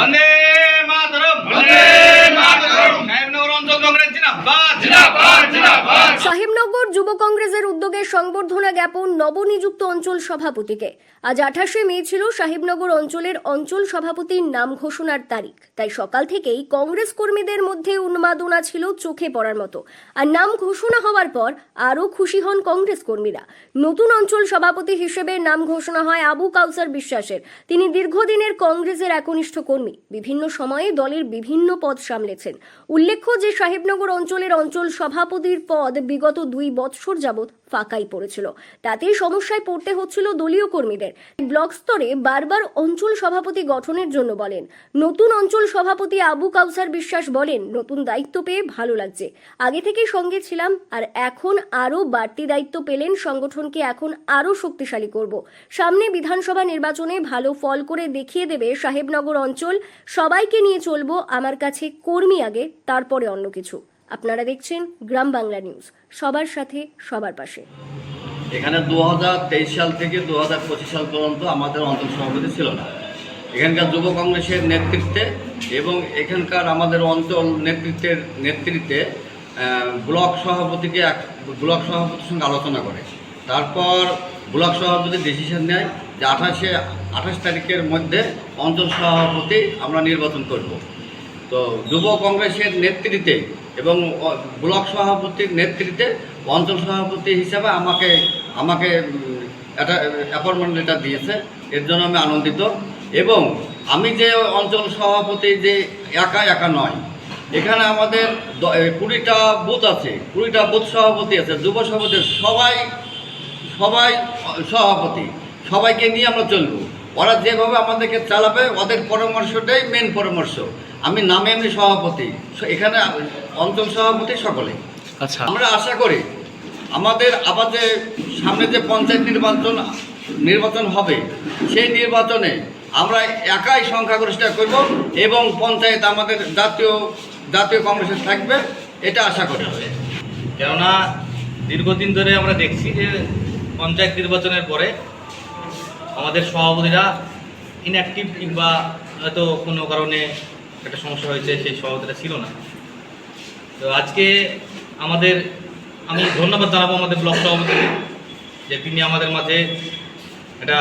বন্দে মাতরম বন্দে মাতরম। সাহেবনগর অঞ্চল কংগ্রেস জিন্দাবাদ জিন্দাবাদ জিন্দাবাদ সাহেবনগর যুব কংগ্রেসের উদ্যোগে সংবর্ধনা জ্ঞাপন নবনিযুক্ত অঞ্চল সভাপতিকে। আজ আঠাশে মে ছিল সাহেবনগর অঞ্চলের অঞ্চল সভাপতির নাম ঘোষণার তারিখ। তাই সকাল থেকেই কংগ্রেস কর্মীদের মধ্যে উন্মাদনা ছিল চোখে পড়ার মতো। আর নাম ঘোষণা হওয়ার পর আরও খুশি হন কংগ্রেস কর্মীরা। নতুন অঞ্চল সভাপতি হিসেবে নাম ঘোষণা হয় আবু কাউসার বিশ্বাসের। তিনি দীর্ঘদিনের কংগ্রেসের একনিষ্ঠ কর্মী। বিভিন্ন সময়ে দলের বিভিন্ন পদ সামলেছেন। উল্লেখ্য যে সাহেবনগর অঞ্চলের অঞ্চল সভাপতির পদ বিগত দুই বৎসর যাবৎ ফাঁকাই পড়েছিল। তাতে সমস্যায় পড়তে হচ্ছিল দলীয় কর্মীদের। ব্লক স্তরে বারবার অঞ্চল সভাপতি গঠনের জন্য বলেন, নতুন অঞ্চল সভাপতি আবু কাউসার বিশ্বাস বলেন, নতুন দায়িত্ব পেয়ে ভালো লাগছে। আগে থেকেই সঙ্গে ছিলাম আর এখন আরও বাড়তি দায়িত্ব পেলেন সংগঠনকে এখন আরও শক্তিশালী করব। সামনে বিধানসভা নির্বাচনে ভালো ফল করে দেখিয়ে দেবে সাহেবনগর অঞ্চল। সবাইকে নিয়ে চলবো আমার কাছে কর্মী আগে, তারপরে অন্য কিছু। আপনারা দেখছেন গ্রাম বাংলা নিউজ। সবার সাথে, সবার পাশে। এখানে দু হাজার তেইশ সাল থেকে দু হাজার পঁচিশ সাল পর্যন্ত আমাদের অঞ্চল সভাপতি ছিল না। এখানকার যুব কংগ্রেসের নেতৃত্বে এবং এখানকার আমাদের অঞ্চল নেতৃত্বের নেতৃত্বে ব্লক সভাপতিকে এক, ব্লক সভাপতির সঙ্গে আলোচনা করে। তারপর ব্লক সভাপতি ডিসিশন নেয় যে আঠাশে, আঠাশ তারিখের মধ্যে অঞ্চল সভাপতি আমরা নির্বাচন করব। তো যুব কংগ্রেসের নেতৃত্বে এবং ব্লক সভাপতির নেতৃত্বে অঞ্চল সভাপতি হিসাবে আমাকে আমাকে একটা অ্যাপয়েন্টমেন্ট লেটার দিয়েছে। এর জন্য আমি আনন্দিত। এবং আমি যে অঞ্চল সভাপতি যে একা একা নয়, এখানে আমাদের কুড়িটা বুথ আছে, কুড়িটা বুথ সভাপতি আছে, যুব সভাপতি, সবাই সবাই, সভাপতি, সবাইকে নিয়ে আমরা চলবো। ওরা যেভাবে আমাদেরকে চালাবে ওদের পরামর্শটাই মেন পরামর্শ। আমি নামে এমনি সভাপতি। স- এখানে অঞ্চল সভাপতি সকলে আচ্ছা। আমরা আশা করি আমাদের আবার যে সামনে যে পঞ্চায়েত নির্বাচন নির্বাচন হবে সেই নির্বাচনে আমরা একাই সংখ্যাগরিষ্ঠ করব এবং পঞ্চায়েত আমাদের জাতীয় জাতীয় কংগ্রেসে থাকবে এটা আশা করি। কেননা দীর্ঘদিন ধরে আমরা দেখছি যে পঞ্চায়েত নির্বাচনের পরে আমাদের সভাপতিরা ইনঅ্যাক্টিভ কিংবা হয়তো কোনো কারণে একটা সমস্যা হয়েছে, সেই সভাপতিরা ছিল না। তো আজকে আমাদের, আমি ধন্যবাদ জানাব আমাদের ব্লক সভাপতিকে যে তিনি আমাদের মাঝে একটা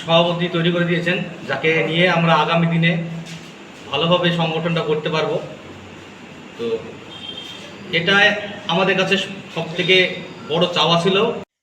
সভাপতি তৈরি করে দিয়েছেন, যাকে নিয়ে আমরা আগামী দিনে ভালোভাবে সংগঠনটা করতে পারব। তো এটাই আমাদের কাছে সব থেকে বড় চাওয়া ছিল।